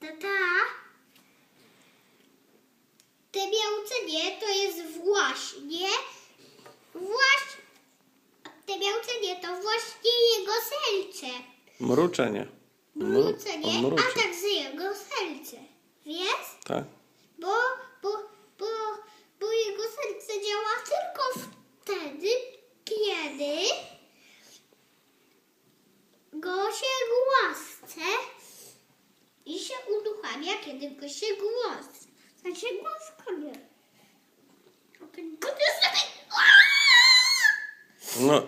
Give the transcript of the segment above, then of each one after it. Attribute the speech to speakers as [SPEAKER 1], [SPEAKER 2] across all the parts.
[SPEAKER 1] Tata, te białcenie to jest właśnie, właśnie, te białcenie to właśnie jego serce.
[SPEAKER 2] Mruczenie. Mru-
[SPEAKER 1] Mrucenie,
[SPEAKER 2] on
[SPEAKER 1] a także jego serce. Wiesz?
[SPEAKER 2] Tak.
[SPEAKER 1] Bo, bo, bo, bo jego serce działa tylko wtedy, kiedy go się głasce i się uruchamia, kiedy go się głos. Znaczy jest taki
[SPEAKER 2] No,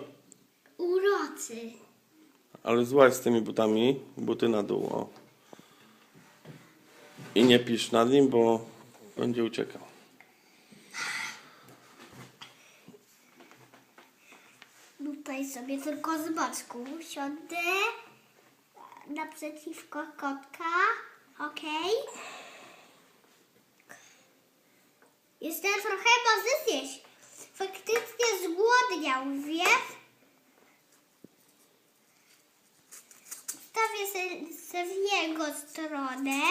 [SPEAKER 1] uroczy.
[SPEAKER 2] ale złaź z tymi butami, buty na dół, o. I nie pisz nad nim, bo będzie uciekał.
[SPEAKER 1] Tutaj sobie tylko z boczku siądę naprzeciwko kotka. Okej. Jestem trochę może. Faktycznie zgłodniał, wiesz? Stawię se, se w jego stronę.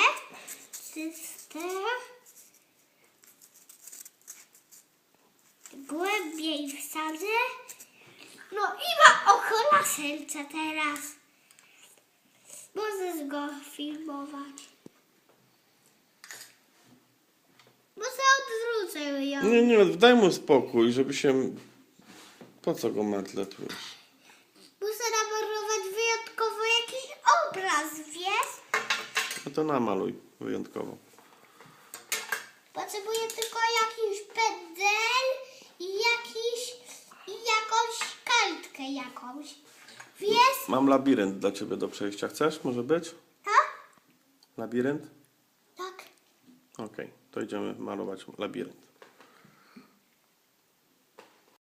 [SPEAKER 1] Czyste. Głębiej wsadzę. No i ma oko na serce teraz. Go filmować. Może odwrócę ją.
[SPEAKER 2] Nie, nie, daj mu spokój, żeby się... Po co go matletujesz?
[SPEAKER 1] Muszę namalować wyjątkowo jakiś obraz, wiesz?
[SPEAKER 2] No to namaluj wyjątkowo.
[SPEAKER 1] Potrzebuję tylko jakiś pędzel i jakiś i jakąś kartkę jakąś. Wiesz?
[SPEAKER 2] Mam labirynt dla ciebie do przejścia. Chcesz? Może być?
[SPEAKER 1] Tak?
[SPEAKER 2] Labirynt?
[SPEAKER 1] Tak.
[SPEAKER 2] Okej, to idziemy malować labirynt.